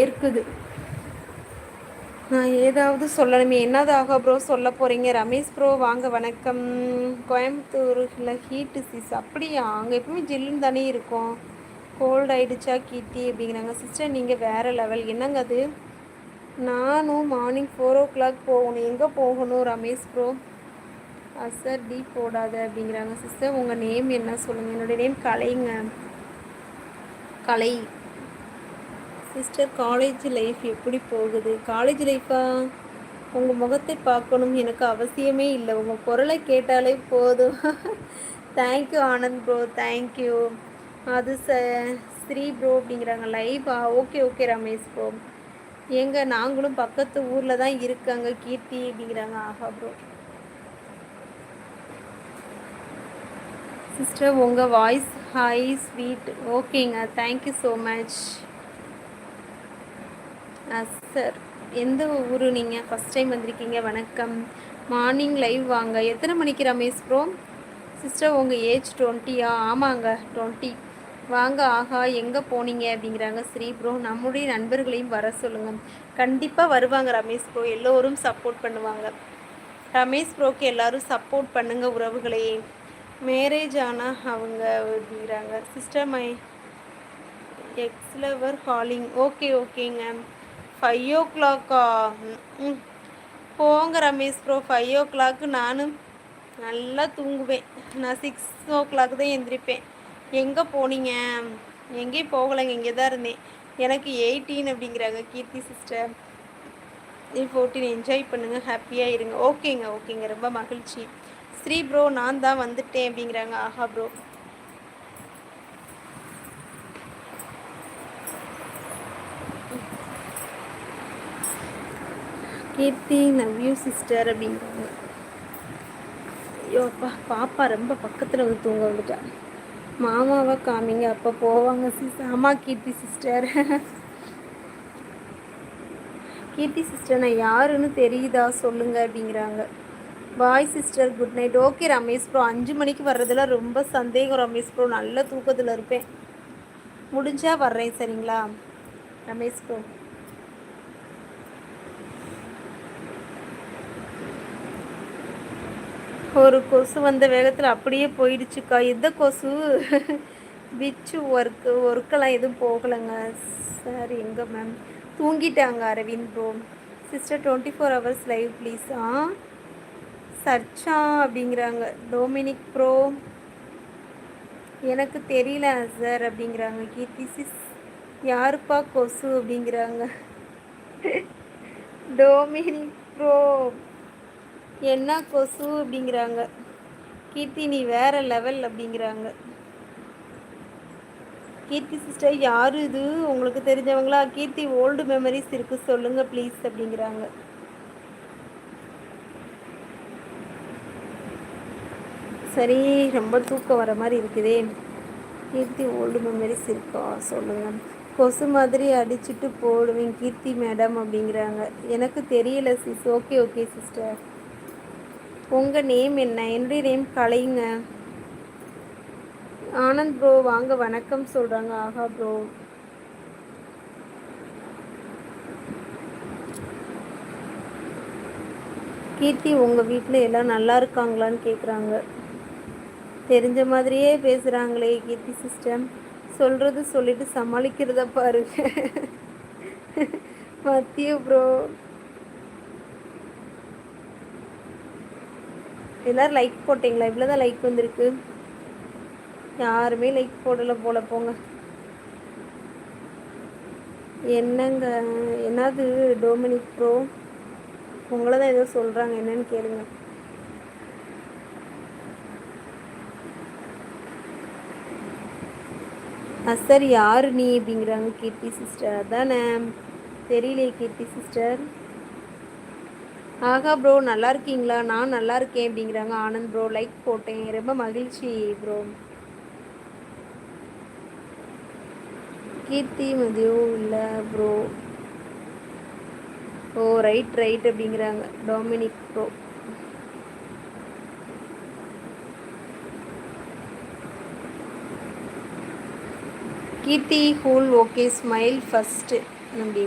ஏற்குது. நான் ஏதாவது சொல்லணுமே? என்னதாக ப்ரோ சொல்ல போகிறீங்க ரமேஷ் ப்ரோ வாங்க வணக்கம். கோயம்புத்தூரில் ஹீட்டு சீஸ் அப்படியா? அங்கே எப்பவுமே ஜில்லுன்னு தானே இருக்கும். கோல்ட் ஆகிடுச்சா கீட்டி? அப்படிங்கிறாங்க. சிஸ்டர் நீங்கள் வேறு லெவல் என்னங்க அது? நானும் மார்னிங் ஃபோர் ஓ கிளாக் போகணும். எங்கே போகணும் ரமேஷ் ப்ரோ அசர் டீ போடாத அப்படிங்கிறாங்க. சிஸ்டர் உங்கள் நேம் என்ன சொல்லுங்கள் என்னுடைய நேம் கலைங்க. கலை. சிஸ்டர் காலேஜ் லைஃப் எப்படி போகுது? காலேஜ் லைஃபா உங்கள் முகத்தை பார்க்கணும். எனக்கு அவசியமே இல்லை. உங்கள் குரலை கேட்டாலே போதும். தேங்க்யூ ஆனந்த் ப்ரோ தேங்க்யூ அது ச ஸ்ரீ ப்ரோ அப்படிங்கிறாங்க. லைஃபா ஓகே ஓகே ரமேஷ் ப்ரோ எங்க நாங்களும் பக்கத்து ஊரில் தான் இருக்காங்க. கீர்த்தி அப்படிங்கிறாங்க. ஆஹா ப்ரோ சிஸ்டர் உங்கள் வாய்ஸ் ஹாய் ஸ்வீட் ஓகேங்க thank you so much sir எந்த ஊர் நீங்கள் ஃபஸ்ட் டைம் வந்திருக்கீங்க வணக்கம். மார்னிங் லைவ் வாங்க. எத்தனை மணிக்கு ரமேஷ் ப்ரோ சிஸ்டர் உங்கள் ஏஜ் டுவெண்ட்டியா ஆமாங்க டுவெண்ட்டி வாங்க ஆஹா எங்கே போனீங்க? அப்படிங்கிறாங்க ஸ்ரீ ப்ரோ நம்முடைய நண்பர்களையும் வர சொல்லுங்கள் கண்டிப்பாக வருவாங்க ரமேஷ் ப்ரோ எல்லோரும் சப்போர்ட் பண்ணுவாங்க. ரமேஷ் ப்ரோக்கு எல்லோரும் சப்போர்ட் பண்ணுங்கள் உறவுகளே. மேரேஜ் ஆனால் அவங்க அப்படிங்கிறாங்க. Sister my ex lover calling okay ஓகேங்க ஃபைவ் ஓ கிளாக்கா ம் போங்க Ramesh bro five o'clock நானும் நல்லா தூங்குவேன். நான் சிக்ஸ் ஓ கிளாக் தான் எழுந்திரிப்பேன் எங்கே போனீங்க? எங்கேயும் போகலைங்க இங்கே தான் இருந்தேன். எனக்கு எயிட்டீன் அப்படிங்கிறாங்க கீர்த்தி சிஸ்டர் ஃபோர்டீன் என்ஜாய் பண்ணுங்கள் ஹாப்பியாக இருங்க. ஓகேங்க ஓகேங்க ரொம்ப மகிழ்ச்சி. ஸ்ரீ ப்ரோ நான் தான் வந்துட்டேன் அப்படிங்கிறாங்க. ஆஹா ப்ரோ கீர்த்தி நவ்யூ சிஸ்டர் அப்படிங்கிறாங்க ஐயோப்பா பாப்பா ரொம்ப பக்கத்தில் வந்து தூங்க வந்துட்டா. மாமாவை காமிங்க அப்போ போவாங்க சிஸ் ஆமாம் கீர்த்தி சிஸ்டர். கீர்த்தி சிஸ்டர் நான் யாருன்னு தெரியுதா? சொல்லுங்க அப்படிங்கிறாங்க. Bye sister good night. Okay Ramesh bro அஞ்சு மணிக்கு வர்றதுல ரொம்ப சந்தேகம் ரமேஷ் ப்ரோ. நல்ல தூக்கத்தில் இருப்பேன். முடிஞ்சால் வர்றேன் சரிங்களா? ரமேஷ் ப்ரோ. ஒரு கொசு வந்த வேகத்தில் அப்படியே போயிடுச்சுக்கா. எந்த கொசு? பிச்சு ஒர்க்கு ஒர்க்கெல்லாம் எதுவும் போகலைங்க. சார் எங்கே மேம் தூங்கிட்டாங்க Aravind bro sister twenty four hours live please ஆ? சர்ச்சா அப்படிங்கிறாங்க. டொமினிக் ப்ரோ எனக்கு தெரியல சார் அப்படிங்கிறாங்க. கீர்த்தி சிஸ் யாருப்பா கொசு அப்படிங்கிறாங்க. டோமினிக் ப்ரோ என்ன கொசு அப்படிங்கிறாங்க. கீர்த்தி நீ வேற லெவல் அப்படிங்கிறாங்க. கீர்த்தி சிஸ்டர் யார் இது? உங்களுக்கு தெரிஞ்சவங்களா? கீர்த்தி ஓல்டு மெமரிஸ் இருக்கு. சொல்லுங்க ப்ளீஸ் அப்படிங்கிறாங்க. சரி ரொம்ப தூக்கம் வர மாதிரி இருக்குதே. கீர்த்தி ஓல்டு மெமரிஸ் இருக்கா? சொல்லுங்கள் கொசு மாதிரி அடிச்சுட்டு போடுவேன் கீர்த்தி மேடம் அப்படிங்கிறாங்க. எனக்கு தெரியல சிஸ் ஓகே ஓகே சிஸ்டர் உங்கள் நேம் என்ன? என்னுடைய நேம் கலைங்க. ஆனந்த் ப்ரோ வாங்க வணக்கம் சொல்கிறாங்க ஆஹா ப்ரோ கீர்த்தி உங்கள் வீட்டில் எல்லாம் நல்லா இருக்காங்களான்னு கேட்குறாங்க தெரிஞ்ச மாதிரியே பேசுகிறாங்களே கீர்த்தி சிஸ்டம் சொல்கிறது சொல்லிட்டு சமாளிக்கிறத பாருங்க. மத்திய ப்ரோ எல்லோரும் லைக் போட்டிங்களா? இவ்வளோ தான் லைக் வந்திருக்கு. யாருமே லைக் போடலை போல போங்க. என்னங்க? என்னது? Dominic bro? உங்களை தான் ஏதோ சொல்கிறாங்க என்னன்னு கேளுங்க. சார் யார் நீ அப்படிங்கிறாங்க கீர்த்தி சிஸ்டர் அதானே? தெரியலையே கீர்த்தி சிஸ்டர் ஆகா ப்ரோ நல்லா இருக்கீங்களா? நான் நல்லா இருக்கேன் அப்படிங்கிறாங்க ஆனந்த் ப்ரோ லைக் போட்டேன். ரொம்ப மகிழ்ச்சி ப்ரோ கீர்த்தி மதியோ இல்லை ப்ரோ ஓ ரைட் ரைட் அப்படிங்கிறாங்க. டொமினிக் ப்ரோ கீர்த்தி ஹூல் ஓகே ஸ்மைல் ஃபஸ்ட்டு நம்பி